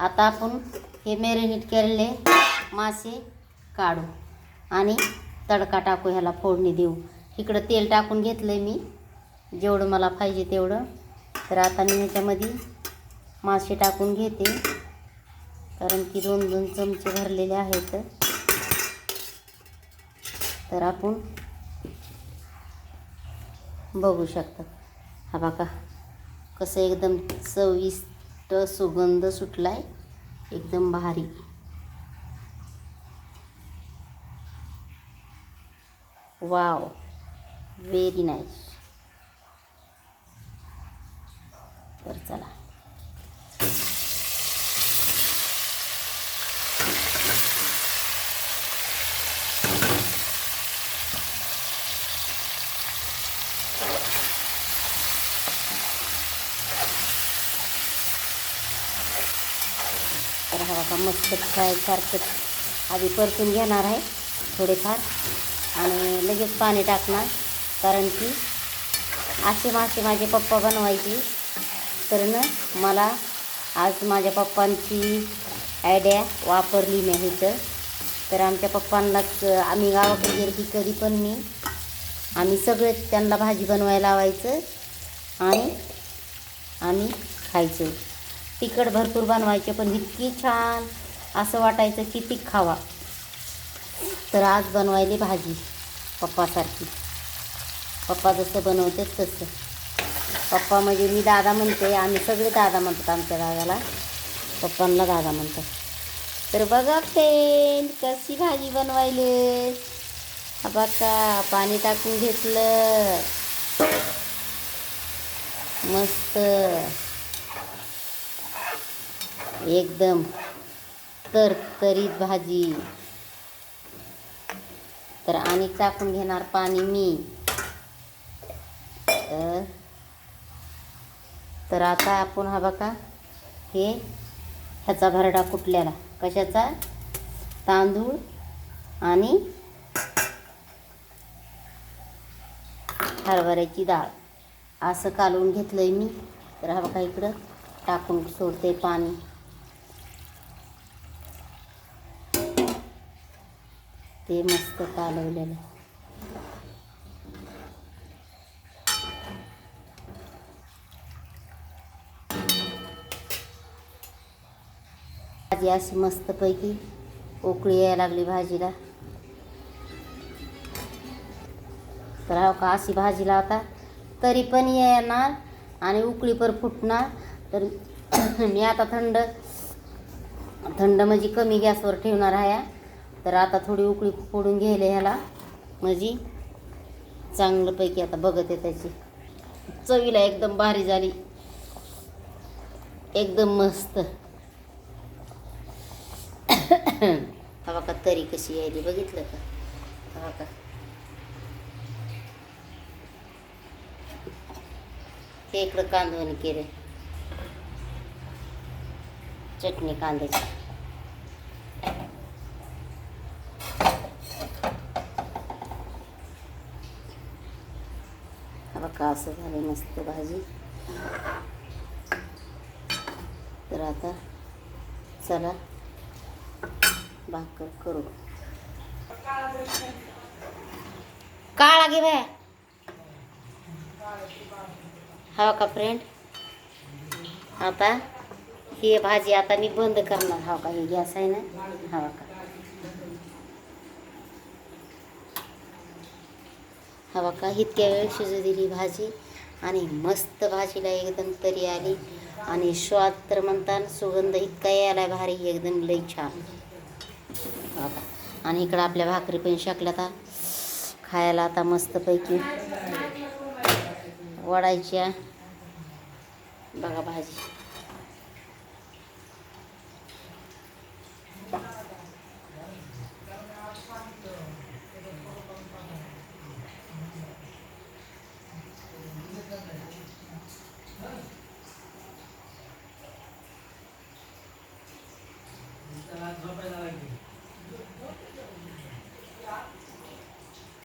आता आपण हे मॅरिनेट केलेले मासे काढू. आणि तडका टाकू ह्याला फोडणी देऊ. इकडं तेल टाकून घेतलं आहे मी. जेवढं मला पाहिजे तेवढं. तर आता मी ह्याच्यामध्ये मासे टाकून घेते. कारण की दोन दोन चमचे भरलेले आहेत. तर आपण बघू शकता. हा बघा कसं एकदम चवीस मस्त सुगंध सुटलाय. एकदम भारी. वाव. व्हेरी नाईस तर चला तर हा बघा मस्त फ्रायसारखं आधी परतून घेणार आहे थोडेफार. आणि लगेच पाणी टाकणार. कारण की असे मासे माझे पप्पा बनवायचे. तर ना मला आज माझ्या पप्पांची आयडिया वापरली नाही तर. तर आमच्या पप्पांनाच आम्ही गावाकडे गेले की कधी पण मी आम्ही सगळेच त्यांना भाजी बनवायला लावायचं आणि आम्ही खायचं. तिखट भरपूर बनवायचे पण इतकी छान असं वाटायचं की ती खावा. तर आज बनवायली भाजी पप्पासारखी. पप्पा जसं बनवते तसं. पप्पा म्हणजे मी दादा म्हणते आम्ही सगळे दादा म्हणतात आमच्या दादाला. पप्पांना दादा म्हणतात. तर बघा फ्रेंड कशी भाजी बनवायले? बघा पाणी टाकून घेतलं. मस्त. एकदम तरतरीत भाजी. तर आणि टाकून घेणार पाणी मी. तर तर आता आपण हा बघा हे ह्याचा भरडा कुठल्याला कशाचा? तांदूळ आणि हरभऱ्याची डाळ. असं कालवून घेतलं आहे मी. तर हा बघा इकडं टाकून सोडते पाणी. ते मस्त कालवलेलं. भाजी अशी मस्तपैकी उकळी यायला लागली भाजीला. तर हो का अशी भाजी लावता तरी पण येणार आणि उकळी पर फुटणार. तर मी आता थंड थंड म्हणजे कमी गॅसवर ठेवणार आहे. तर आता थोडी उकळी फोडून घ्यायला ह्याला. म्हणजे चांगलंपैकी आता बघत आहे त्याची. चवीला एकदम भारी झाली. एकदम मस्त. हवा का तरी कशी यायली बघितलं का? हवा का? ते इकडं कांदवणी केले चटणी कांद्याची. बघा असं झालं मस्त भाजी. तर आता चला भाकर करू. काळा घे बाय. हा का फ्रेंड आता ही भाजी आता मी बंद करणार. हा का? हे गॅस आहे ना? हा का? हवा का? इतक्या वेळ शिजू दिली भाजी आणि मस्त भाजीला एकदम तरी आली. आणि स्वाद तर म्हणतात सुगंध इतका यायला भारी एकदम लई छान. बाबा. आणि इकडं आपल्या भाकरी पण शकल्या आता खायला आता मस्तपैकी वडायच्या. बघा भाजी.